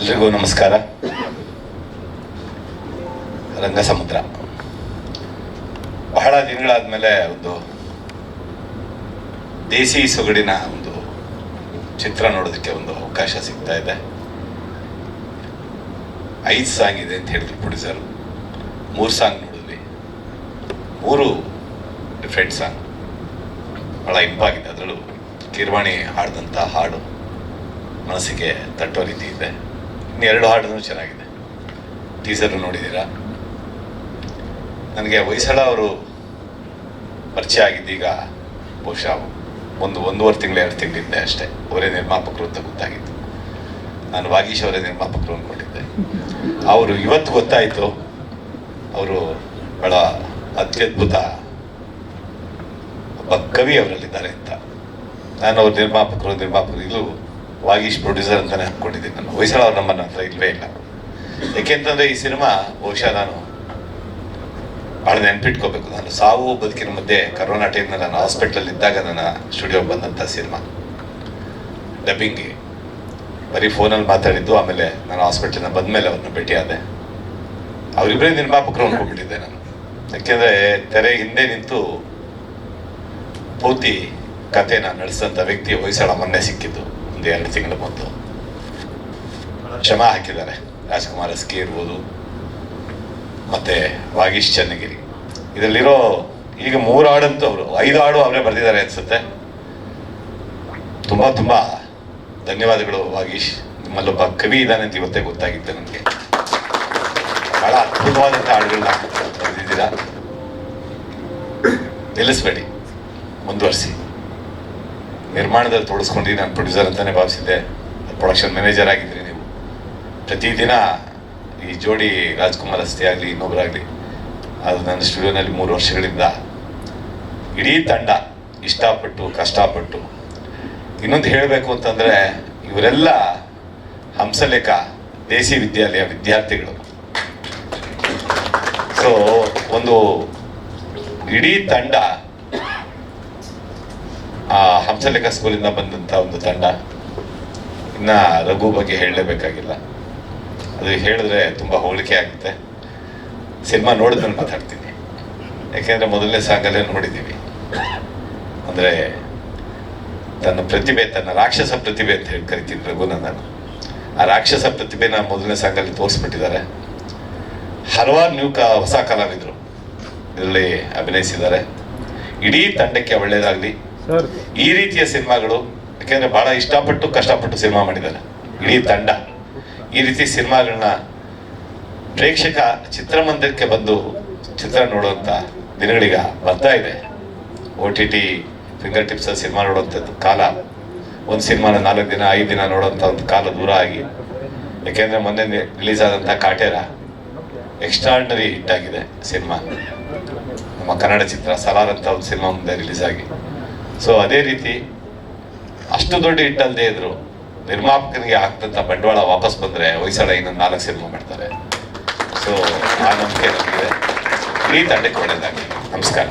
ಎಲ್ರಿಗೂ ನಮಸ್ಕಾರ. ರಂಗ ಸಮುದ್ರ. ಬಹಳ ದಿನಗಳಾದ್ಮೇಲೆ ಒಂದು ದೇಸಿ ಸೊಗಡಿನ ಒಂದು ಚಿತ್ರ ನೋಡೋದಕ್ಕೆ ಒಂದು ಅವಕಾಶ ಸಿಗ್ತಾ ಇದೆ. ಐದು ಸಾಂಗ್ ಇದೆ ಅಂತ ಹೇಳಿದ್ರು ಪ್ರೊಡ್ಯೂಸರ್ ಮೂರು ಸಾಂಗ್ ನೋಡಿದ್ವಿ. ಮೂರು ಡಿಫ್ರೆಂಟ್ ಸಾಂಗ್ ಬಹಳ ಇಂಪಾಗಿದೆ ಅದರಲ್ಲೂ ಕಿರ್ವಾಣಿ ಹಾಡಿದಂಥ ಹಾಡು ಮನಸ್ಸಿಗೆ ತಟ್ಟೋ ರೀತಿ ಇದೆ. ಇನ್ನು ಎರಡು ಹಾಡು ಚೆನ್ನಾಗಿದೆ. ಟೀಸರ್ ನೋಡಿದ್ದೀರಾ? ನನಗೆ ಹೊಯ್ಸಳ ಅವರು ಪರಿಚಯ ಆಗಿದ್ದೀಗ ಬಹುಶಃ ಒಂದು ಒಂದೂವರೆ ತಿಂಗಳು, ಎರಡು ತಿಂಗಳಿಂದ ಅಷ್ಟೇ. ಅವರೇ ನಿರ್ಮಾಪಕರು ಅಂತ ಗೊತ್ತಾಗಿತ್ತು. ನಾನು ವಾಗೀಶ್ ಅವರೇ ನಿರ್ಮಾಪಕರು ಅಂದ್ಕೊಂಡಿದ್ದೆ. ಅವರು ಇವತ್ತು ಗೊತ್ತಾಯಿತು. ಅವರು ಬಹಳ ಅತ್ಯದ್ಭುತ ಒಬ್ಬ ಕವಿ ಅವರಲ್ಲಿದ್ದಾರೆ ಅಂತ. ನಾನು ಅವ್ರ ನಿರ್ಮಾಪಕರು ನಿರ್ಮಾಪಕರು ವಾಗೀಶ್ ಪ್ರೊಡ್ಯೂಸರ್ ಅಂತಾನೆ ಹಾಕೊಂಡಿದ್ದೀನಿ ನಾನು. ಹೊಯ್ಸಳ ಅವ್ರ ನಮ್ಮನ್ನ ಹತ್ರ ಇಲ್ವೇ ಇಲ್ಲ. ಯಾಕೆಂತಂದ್ರೆ ಈ ಸಿನಿಮಾ ಬಹುಶಃ ನಾನು ಭಾಳ ನೆನ್ಪಿಟ್ಕೋಬೇಕು. ನಾನು ಸಾವು ಬದುಕಿನ ಮಧ್ಯೆ ಕರೋನಾ ಟೈಮ್ನಲ್ಲಿ ನಾನು ಹಾಸ್ಪಿಟ್ಲಲ್ಲಿ ಇದ್ದಾಗ ನನ್ನ ಸ್ಟುಡಿಯೋಗೆ ಬಂದಂಥ ಸಿನಿಮಾ. ಡಬ್ಬಿಂಗ್ಗೆ. ಬರೀ ಫೋನಲ್ಲಿ ಮಾತಾಡಿದ್ದು, ಆಮೇಲೆ ನಾನು ಹಾಸ್ಪಿಟ್ಲಿಂದ ಬಂದಮೇಲೆ ಅವ್ರನ್ನ ಭೇಟಿಯಾದೆ ಅವರಿಬ್ಬರೇ ನಿರ್ಮಾಪಕರು ಅನ್ಕೊಂಡ್ಬಿಟ್ಟಿದ್ದೆ ನಾನು. ಯಾಕೆಂದ್ರೆ ತೆರೆ ಹಿಂದೆ ನಿಂತು ಪೂರ್ತಿ ಕಥೆನ ನಡೆಸಿದಂಥ ವ್ಯಕ್ತಿ ಹೊಯ್ಸಳ ಮೊನ್ನೆ ಸಿಕ್ಕಿದ್ದು. ಒಂದು ಎರಡು ತಿಂಗಳ ಮೊದಲು ಕ್ಷಮ ಹಾಕಿದ್ದಾರೆ. ರಾಜ್ಕುಮಾರ್ ಎಸ್ ಕೆ ಇರ್ಬೋದು. ಮತ್ತೆ ವಾಗೀಶ್ ಚನ್ನಗಿರಿ. ಇದರಲ್ಲಿರೋ ಈಗ ಮೂರು ಹಾಡಂತೂ ಅವರು, ಐದು ಹಾಡು ಅವರೇ ಬರೆದಿದ್ದಾರೆ ಅನ್ಸುತ್ತೆ. ತುಂಬಾ ತುಂಬಾ ಧನ್ಯವಾದಗಳು ವಾಗೀಶ್. ನಿಮ್ಮಲ್ಲೊಬ್ಬ ಕವಿ ಇದ್ದಾನೆ ಅಂತ ಇವತ್ತೇ ಗೊತ್ತಾಗಿತ್ತು ನನಗೆ ಬಹಳ ಅದ್ಭುತವಾದಂಥ ಹಾಡುಗಳನ್ನ ಬರೆದಿದ್ದೀರಾ. ನಿಲ್ಲಿಸ್ಬೇಡಿ. ಮುಂದುವರಿಸಿ. ನಿರ್ಮಾಣದಲ್ಲಿ ತೊಡಸ್ಕೊಂಡು ನಾನು ಪ್ರೊಡ್ಯೂಸರ್ ಅಂತಾನೆ ಭಾವಿಸಿದ್ದೆ. ಪ್ರೊಡಕ್ಷನ್ ಮ್ಯಾನೇಜರ್ ಆಗಿದ್ರಿ ನೀವು. ಪ್ರತಿದಿನ ಈ ಜೋಡಿ ರಾಜ್ಕುಮಾರ್ ರಸ್ತೆ ಆಗಲಿ ಇನ್ನೊಬ್ಬರಾಗಲಿ ಅದು ನನ್ನ ಸ್ಟುಡಿಯೋನಲ್ಲಿ ಮೂರು ವರ್ಷಗಳಿಂದ. ಇಡೀ ತಂಡ ಇಷ್ಟಪಟ್ಟು, ಕಷ್ಟಪಟ್ಟು. ಇನ್ನೊಂದು ಹೇಳಬೇಕು ಅಂತಂದರೆ, ಇವರೆಲ್ಲ ಹಂಸಲೇಖ, ದೇಸಿ ವಿದ್ಯಾಲಯ ವಿದ್ಯಾರ್ಥಿಗಳು. ಸೊ ಒಂದು ಇಡೀ ತಂಡ ಹಂಸಲೇಖ ಸ್ಕೂಲಿಂದ ಬಂದಂಥ ಒಂದು ತಂಡ ಇನ್ನ ರಘು ಬಗ್ಗೆ ಹೇಳಲೇಬೇಕಾಗಿಲ್ಲ. ಅದು ಹೇಳಿದ್ರೆ ತುಂಬ ಹೋಲಿಕೆ ಆಗುತ್ತೆ. ಸಿನಿಮಾ ನೋಡಿದ್ಮೇಲೆ ಮಾತಾಡ್ತೀನಿ. ಯಾಕೆಂದ್ರೆ ಮೊದಲನೇ ಸಾಂಗಲ್ಲೇ ನೋಡಿದ್ದೀವಿ ಅಂದರೆ ತನ್ನ ಪ್ರತಿಭೆ, ತನ್ನ ರಾಕ್ಷಸ ಪ್ರತಿಭೆ ಅಂತ ಹೇಳಿ ಕರಿತೀನಿ ರಘುನ ನಾನು. ಆ ರಾಕ್ಷಸ ಪ್ರತಿಭೆನ ಮೊದಲನೇ ಸಾಂಗಲ್ಲಿ ತೋರಿಸ್ಬಿಟ್ಟಿದ್ದಾರೆ. ಹಲವಾರು ಕ ಹೊಸ ಕಲಾವಿದರು. ಇದರಲ್ಲಿ ಅಭಿನಯಿಸಿದ್ದಾರೆ. ಇಡೀ ತಂಡಕ್ಕೆ ಒಳ್ಳೆಯದಾಗಲಿ. ಈ ರೀತಿಯ ಸಿನಿಮಾಗಳು, ಯಾಕೆಂದ್ರೆ ಬಹಳ ಇಷ್ಟಪಟ್ಟು, ಕಷ್ಟಪಟ್ಟು ಸಿನಿಮಾ ಮಾಡಿದ್ದಾರೆ. ಇಡೀ ತಂಡ. ಈ ರೀತಿ ಸಿನಿಮಾಗಳನ್ನ ಪ್ರೇಕ್ಷಕ ಚಿತ್ರಮಂದಿರಕ್ಕೆ ಬಂದು ಚಿತ್ರ ನೋಡುವಂತ ದಿನಗಳೀಗ ಬರ್ತಾ ಇದೆ. O T T finger tips cinema ನೋಡುವಂಥದ್ದು ಕಾಲ. ಒಂದು ಸಿನಿಮಾನ ನಾಲ್ಕು ದಿನ, ಐದು ದಿನ ನೋಡುವಂಥ ಒಂದು ಕಾಲ ದೂರ ಆಗಿ, ಯಾಕೆಂದ್ರೆ ಮೊನ್ನೆ ರಿಲೀಸ್ ಆದಂಥ ಕಾಟೇರ ಎಕ್ಸ್ಟ್ರಾರ್ಡಿನರಿ ಹಿಟ್ ಆಗಿದೆ ಸಿನಿಮಾ. ನಮ್ಮ ಕನ್ನಡ ಚಿತ್ರ, ಸಲಾರ್ ಅಂತ ಒಂದು ಸಿನಿಮಾ ಮುಂದೆ ರಿಲೀಸ್ ಆಗಿ. ಸೊ ಅದೇ ರೀತಿ ಅಷ್ಟು ದೊಡ್ಡ ಹಿಟ್ಟಲ್ಲದೆ ಇದ್ರು ನಿರ್ಮಾಪಕನಿಗೆ ಆಗ್ತಂತ ಬಂಡವಾಳ ವಾಪಸ್ ಬಂದ್ರೆ ಹೊಯ್ಸಳ ಇನ್ನೊಂದು ನಾಲ್ಕು ಸಿನಿಮಾ ಮಾಡ್ತಾರೆ. ಸೊ ಆ ನಂಬಿಕೆ ನಮಗಿದೆ. ಈ ತಂಡಕ್ಕೆ ನಮಸ್ಕಾರ.